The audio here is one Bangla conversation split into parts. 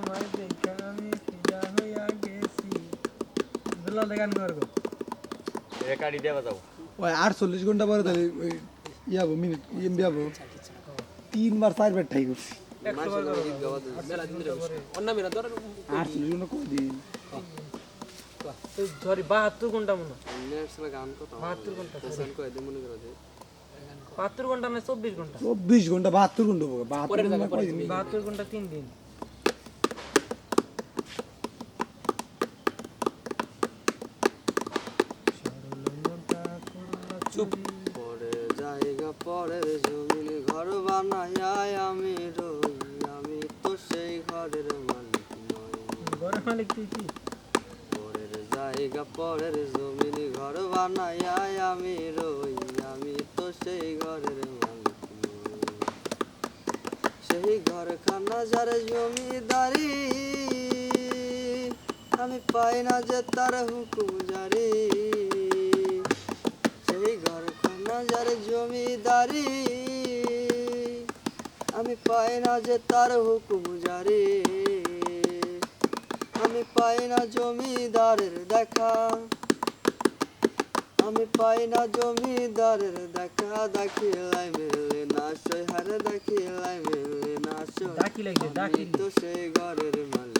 তোমায় দেখা আমি ফিদা হইয়া গেছি। দুলা গান করব রেকার্ডি দেবা যাও ওই আটচল্লিশ ঘণ্টা পরে তাহলে ওই ইয়াবো মিনিট ইয়াবো তিনবার চারবার ঠাই করছি। আটচল্লিশ ঘণ্টা কদিন সরি। বাহাত্তর চব্বিশ ঘণ্টা? বাহাত্তর ঘণ্টা বাহাত্তর ঘণ্টা তিন দিন। পরে জায়গা পরের জমিন ঘর বানাই আমি রই। আমি তো সেই ঘরের মালিক নই। ঘরের মালিক তুই কি? পরের জায়গা পরের জমিন ঘর বানাই আমি রই। আমি তো সেই ঘরের মালিক নই। সেই ঘরখানা যার জমিদারি আমি পাই না যে তার হুকুম জারি। যার জমিদারি। আমি পাই না যে তার হুকুম জারি। আমি পাই না জমিদারের দেখা। আমি পাই না জমিদারের দেখা। দেখিলাই মেলে না সই হারে দেখিলাই মেলে না সই তো সেই ঘরের মালিক।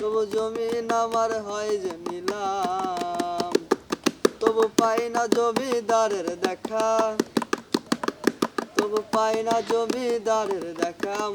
তবু জমি আমার হয় যে নিলাম। তবু পাই না জমিদারের দেখা। তবু পাই না জমিদারের দেখা।